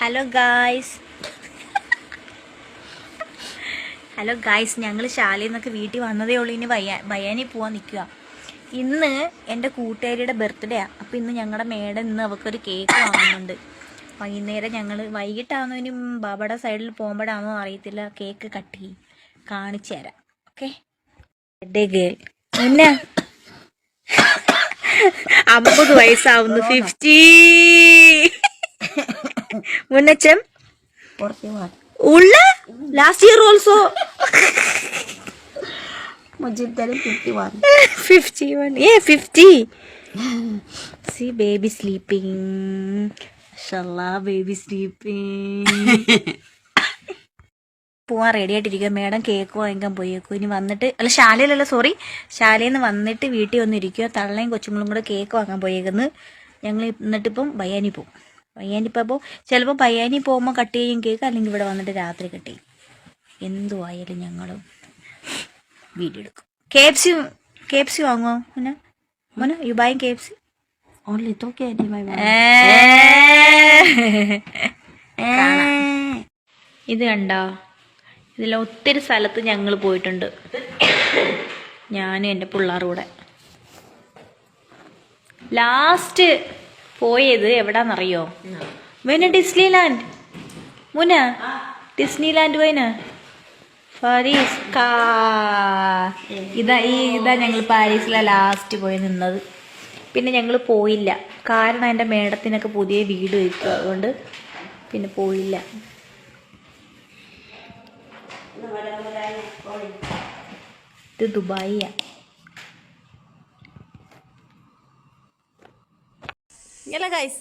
Hello guys hello guys ഞങ്ങൾ ശാലയിൽ നിന്നൊക്കെ വീട്ടിൽ വന്നതേ ഉള്ളൂ. ഇനി വയ്യ പോവാൻ നിൽക്കുക ഇന്ന് എന്റെ കൂട്ടുകാരിയുടെ ബർത്ത്ഡേ ആണ് അപ്പോൾ ഇന്ന് ഞങ്ങളുടെ മേഡം ഇന്ന് അവൾക്കൊരു കേക്ക് വാങ്ങുന്നുണ്ട്. വൈകുന്നേരം ഞങ്ങൾ വൈകിട്ടാവുന്നതിനും ബാബയുടെ സൈഡിൽ പോകുമ്പോഴാണോ അറിയത്തില്ല. കേക്ക് കട്ട് ചെയ്യും. കാണിച്ചു തരാം. ഓക്കെ ബർത്ത്ഡേ ഗേൾ പിന്നെ അമ്പത് വയസ്സാവുന്നു. ഫിഫ്റ്റി മുന്നച്ചം. ഉള്ള? Last year also. Fifty one ഏ ഫിഫ്റ്റി സി ബേബി സ്ലീപ്പിംഗ് ബേബി സ്ലീപ്പിംഗ് പോവാൻ റെഡി ആയിട്ടിരിക്കുക മേഡം കേക്ക് വാങ്ങിക്കാൻ പോയേക്കും. ഇനി വന്നിട്ട് അല്ല ശാലയിലല്ല സോറി ശാലയിൽ നിന്ന് വന്നിട്ട് വീട്ടിൽ വന്നിരിക്കുക തള്ളയും കൊച്ചുങ്ങളും കൂടെ കേക്ക് വാങ്ങാൻ പോയേക്കുന്നു. ഞങ്ങൾ എന്നിട്ടിപ്പം ബയ്യാനി പോകും ബയ്യാനി ഇപ്പോൾ ചിലപ്പോൾ പയ്യാനി പോകുമ്പോൾ കട്ട് ചെയ്യും കേക്ക് അല്ലെങ്കിൽ ഇവിടെ വന്നിട്ട് രാത്രി കട്ട് ചെയ്യും. എന്തുവായാലും ഞങ്ങൾ വീഡിയോ എടുക്കും. K F C K F C വാങ്ങുമോ പിന്നെ മോനെ you buy K F C only candy, ഇത് കണ്ടോ? ഇതിൽ ഒത്തിരി സ്ഥലത്ത് ഞങ്ങൾ പോയിട്ടുണ്ട്. ഞാനും എന്റെ പിള്ളേർ കൂടെ. ലാസ്റ്റ് പോയത് എവിടാന്നറിയോ? വേന ഡിസ്നി ലാൻഡ് മുന. ഡിസ്നി ലാൻഡ് വേന. പാരീസ് കാ. ഇതാ ഈ ഇതാ ഞങ്ങൾ പാരീസിലെ ലാസ്റ്റ് പോയി നിന്നത്. പിന്നെ ഞങ്ങൾ പോയില്ല. കാരണം എന്റെ മേഡത്തിനൊക്കെ പുതിയ വീട് വയ്ക്കുക അതുകൊണ്ട് പിന്നെ പോയില്ല. ഇത് ദുബായിയാ. ഇല്ല ഗൈസ്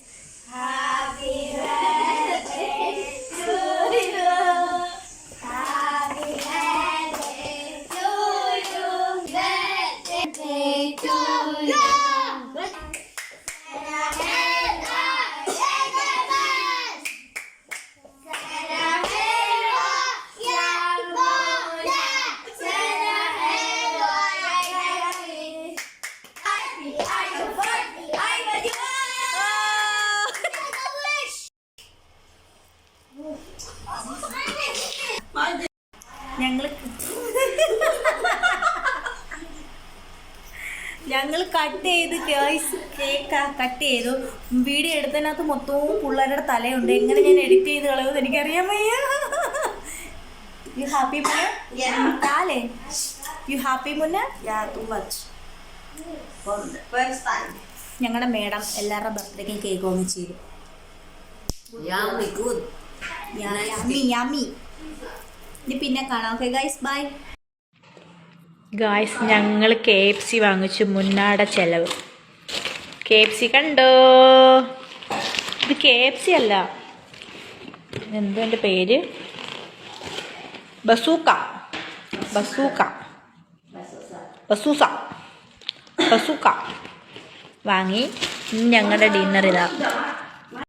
ഞങ്ങൾ ഞങ്ങൾ കട്ട് ചെയ്ത് കേസ് കേക്ക് കട്ട് ചെയ്തു. വീഡിയോ എടുത്തതിനകത്ത് മൊത്തവും പിള്ളേരുടെ തലയുണ്ട്. എങ്ങനെ ഞാൻ എഡിറ്റ് ചെയ്ത് കളയുമെന്ന് എനിക്കറിയാൻ വയ്യ. യു ഹാപ്പി മുന്നേ? കാലേ യു ഹാപ്പി മുന്നേ. ഞങ്ങളുടെ മേഡം എല്ലാവരുടെ ബർത്ത്ഡേക്കും കേക്ക് വാങ്ങിച്ചു ചെയ്തു. ഇനി പിന്നെ കാണാം. ഓക്കെ ഗൈസ് ബൈ ഗായ്സ് ഞങ്ങൾ കെ എഫ് സി വാങ്ങിച്ചു. മുന്നാട ചെലവ്. കെ എഫ് സി കണ്ടോ? ഇത് കെ എഫ് സി അല്ല. എന്തോ എന്റെ പേര്? ബസൂക്ക. ബസൂക്ക. ബസൂസ. ബസൂക്ക. വാങ്ങി. ഞങ്ങളുടെ ഡിന്നർ ഇതാ.